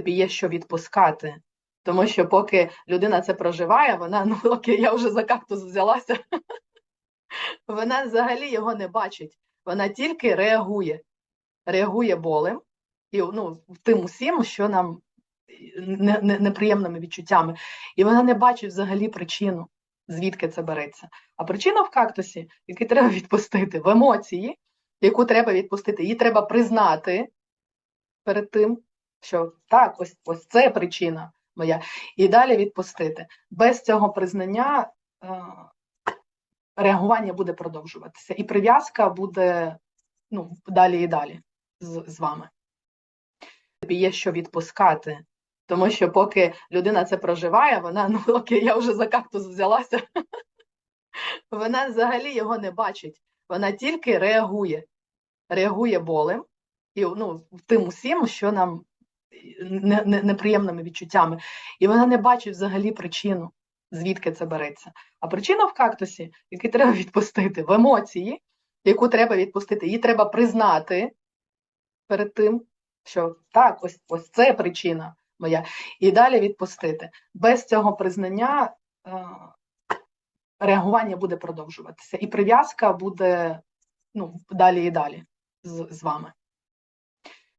тобі є що відпускати. Тому що поки людина це проживає, вона ну окей, я вже за кактус взялася. Вона взагалі його не бачить. Вона тільки реагує, реагує болем і ну, тим усім, що нам не, не, неприємними відчуттями. І вона не бачить взагалі причину, звідки це береться. А причина в кактусі, який треба відпустити, в емоції, яку треба відпустити, її треба признати перед тим, що так, ось ось це причина моя, і далі відпустити. Без цього признання е, реагування буде продовжуватися, і прив'язка буде ну, далі і далі з, з вами. Тобі є що відпускати. Тому що поки людина це проживає, вона ну окей, я вже за кактус взялася. Вона взагалі його не бачить. Вона тільки реагує, реагує болем і ну, тим усім, що нам не, не, неприємними відчуттями. І вона не бачить взагалі причину, звідки це береться. А причина в кактусі, який треба відпустити, в емоції, яку треба відпустити, її треба признати перед тим, що так, ось ось це причина моя, і далі відпустити. Без цього признання е, реагування буде продовжуватися, і прив'язка буде ну, далі і далі з, з вами.